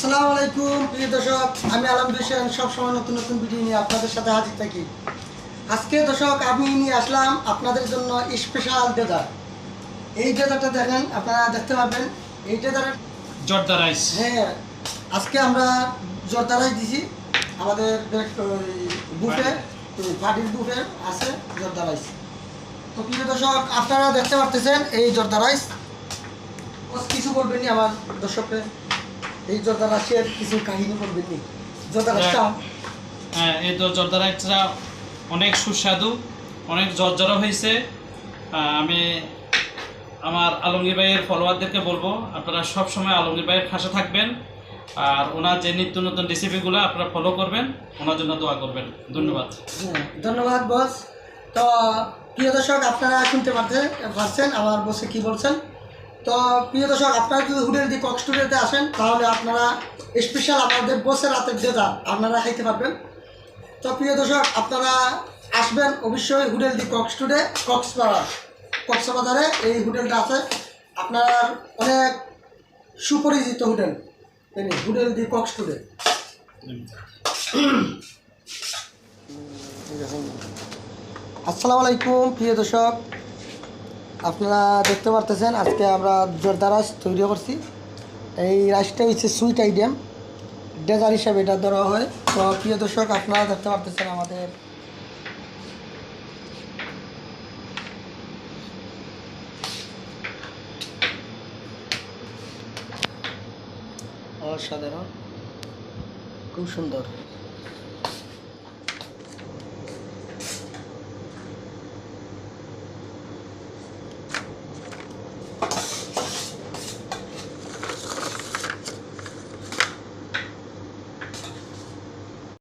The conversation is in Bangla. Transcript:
আসসালামু আলাইকুম প্রিয় দর্শক আমি আলম হোসেন সবসময় নতুন নতুন ভিডিও নিয়ে আপনাদের সাথে হাজির থাকি। আজকে দর্শক আমি নিয়ে আসলাম আপনাদের জন্য স্পেশাল ডেজার্ট এই ডেজার্টটা দেখেন আপনারা দেখতে পাবেন এই ডেজার্ট জর্দা রাইস। হ্যাঁ আজকে আমরা জর্দা রাইস দিছি। আমাদের বুফে পার্টির। বুফে আছে জর্দা রাইস। তো প্রিয় দর্শক আপনারা দেখতে পারতেছেন এই জর্দা রাইস। কিছু বলবেন নি আমার দর্শককে? এই জর্দা রাইসের কিছু কাহিনী বলবেন নি জর্দা রাইসটা হ্যাঁ এই তো জর্দা রাইসটা অনেক সুস্বাদু অনেক জর্জরা হয়েছে। আমি আমার আলমগীর ভাইয়ের ফলোয়ারদেরকে বলব আপনারা সব সময় আলমগীর ভাইয়ের পাশে থাকবেন। আর ওনার যে নিত্য নতুন রেসিপিগুলো আপনারা ফলো করবেন ওনার জন্য দোয়া করবেন। ধন্যবাদ। হ্যাঁ, ধন্যবাদ বস তো প্রিয় দর্শক আপনারা শুনতে পারছেন পারছেন আমার বসে কি বলছেন? তো প্রিয় দর্শক, আপনারা যদি হোটেল দি কক স্টুডিওতে আসেন, তাহলে আপনারা স্পেশাল আমাদের বসের রাতের যেটা আপনারা খাইতে পারবেন। তো প্রিয় দর্শক, আপনারা আসবেন অবশ্যই hotel the cox studio Cox's Bazar. কক্সবাজারে এই হোটেলটা আছে। আপনার অনেক সুপরিচিত হোটেল। এই হোটেল দি কক স্টুডিও আসসালামু আলাইকুম, প্রিয় দর্শক। আপনারা দেখতে পারতেছেন, আজকে আমরা জর্দা রাইস তৈরি করছি। এই রাইসটা হচ্ছে সুইট আইটেম। ডেজার হিসাবে এটা ধরা হয়। তো প্রিয় দর্শক, আপনারা দেখতে পারতেছেন আমাদের অসাধারণ। খুব সুন্দর।